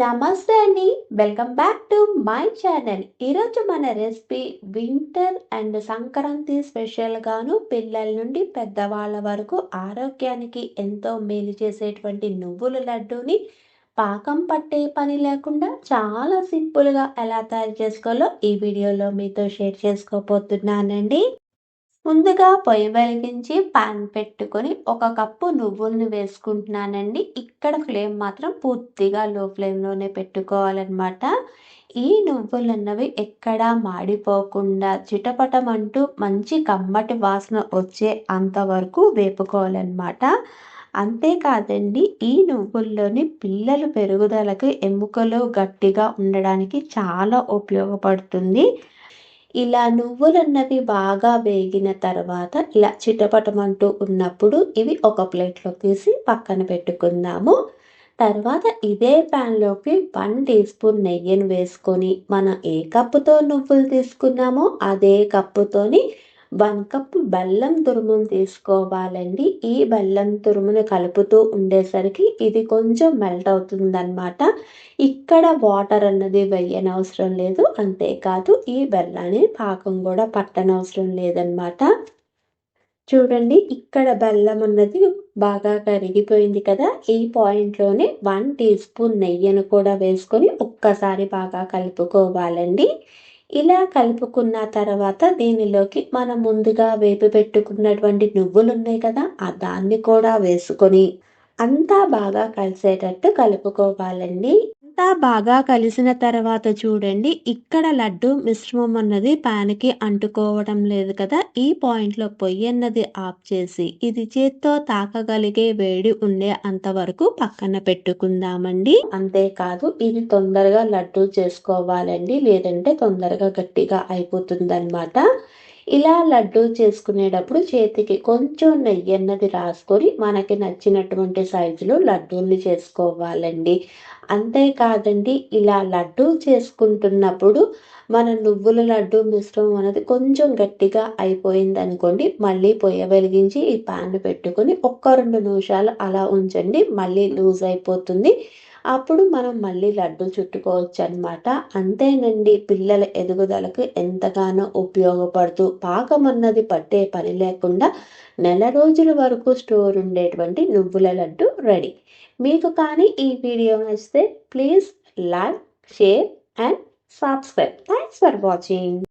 నమస్తే అండి. Welcome back to my channel ఈరోజు మన రెసిపీ వింటర్ అండ్ సంక్రాంతి స్పెషల్గాను పిల్లల నుండి పెద్దవాళ్ళ వరకు ఆరోగ్యానికి ఎంతో మేలు చేసేటువంటి నువ్వుల లడ్డూని పాకం పట్టే పని లేకుండా చాలా సింపుల్గా ఎలా తయారు చేసుకోవాలో ఈ వీడియోలో మీతో షేర్ చేసుకోబోతున్నానండి. ముందుగా పొయ్యి వెలిగించి పాన్ పెట్టుకొని ఒక కప్పు నువ్వుల్ని వేసుకుంటున్నానండి. ఇక్కడ ఫ్లేమ్ మాత్రం పూర్తిగా లో ఫ్లేమ్లోనే పెట్టుకోవాలన్నమాట. ఈ నువ్వులు అన్నవి ఎక్కడా మాడిపోకుండా చిటపటమంటూ మంచి కమ్మటి వాసన వచ్చే అంతవరకు వేపుకోవాలన్నమాట. అంతేకాదండి ఈ నువ్వుల్లోని పిల్లలు పెరుగుదలకు ఎముకలు గట్టిగా ఉండడానికి చాలా ఉపయోగపడుతుంది. ఇలా నువ్వులన్నవి బాగా వేగిన తర్వాత ఇలా చిటపటమంటూ ఉన్నప్పుడు ఇవి ఒక ప్లేట్లో తీసి పక్కన పెట్టుకుందాము. తర్వాత ఇదే ప్యాన్లోకి వన్ టీ స్పూన్ నెయ్యిని వేసుకొని మనం ఏ కప్పుతో నువ్వులు తీసుకున్నామో అదే కప్పుతోని వన్ కప్ బెల్లం తురుమును తీసుకోవాలండి. ఈ బెల్లం తురుమును కలుపుతూ ఉండేసరికి ఇది కొంచెం మెల్ట్ అవుతుందన్నమాట. ఇక్కడ వాటర్ అన్నది వేయనవసరం లేదు అంతేకాదు ఈ బెల్లాన్ని పాకం కూడా పట్టనవసరం లేదనమాట చూడండి ఇక్కడ బెల్లం అన్నది బాగా కరిగిపోయింది కదా. ఈ పాయింట్లోనే వన్ టీ స్పూన్ నెయ్యిని కూడా వేసుకొని ఒక్కసారి బాగా కలుపుకోవాలండి. ఇలా కలుపుకున్న తర్వాత దీనిలోకి మనం ముందుగా వేపి పెట్టుకున్నటువంటి నువ్వులు ఉన్నాయి కదా ఆ దాన్ని కూడా వేసుకొని అంతా బాగా కలిసేటట్టు కలుపుకోవాలండి. అంతా బాగా కలిసిన తర్వాత చూడండి ఇక్కడ లడ్డు మిశ్రమం అన్నది ప్యాన్కి అంటుకోవడం లేదు కదా ఈ పాయింట్లో పొయ్యి అన్నది ఆఫ్ చేసి ఇది చేత్తో తాకగలిగే వేడి ఉండే అంతవరకు పక్కన పెట్టుకుందామండి. అంతేకాదు ఇది తొందరగా లడ్డు చేసుకోవాలండి లేదంటే తొందరగా గట్టిగా అయిపోతుంది ఇలా లడ్డు చేసుకునేటప్పుడు చేతికి కొంచెం నెయ్యి అన్నది రాసుకొని మనకి నచ్చినటువంటి సైజులో లడ్డూల్ని చేసుకోవాలండి. అంతేకాదండి ఇలా లడ్డు చేసుకుంటున్నప్పుడు మన నువ్వుల లడ్డు మిశ్రమం అనేది కొంచెం గట్టిగా అయిపోయింది అనుకోండి మళ్ళీ పొయ్య వెలిగించి ఈ ప్యాన్ పెట్టుకొని ఒక్క రెండు నిమిషాలు అలా ఉంచండి మళ్ళీ లూజ్ అయిపోతుంది. అప్పుడు మనం మళ్ళీ లడ్డు చుట్టుకోవచ్చు అనమాట అంతేనండి పిల్లల ఎదుగుదలకు ఎంతగానో ఉపయోగపడుతూ పాకం అన్నది పట్టే పని లేకుండా నెల రోజుల వరకు స్టోర్ ఉండేటువంటి నువ్వుల లడ్డు రెడీ. మీకు కానీ ఈ వీడియో నచ్చితే please like share and subscribe. Thanks for watching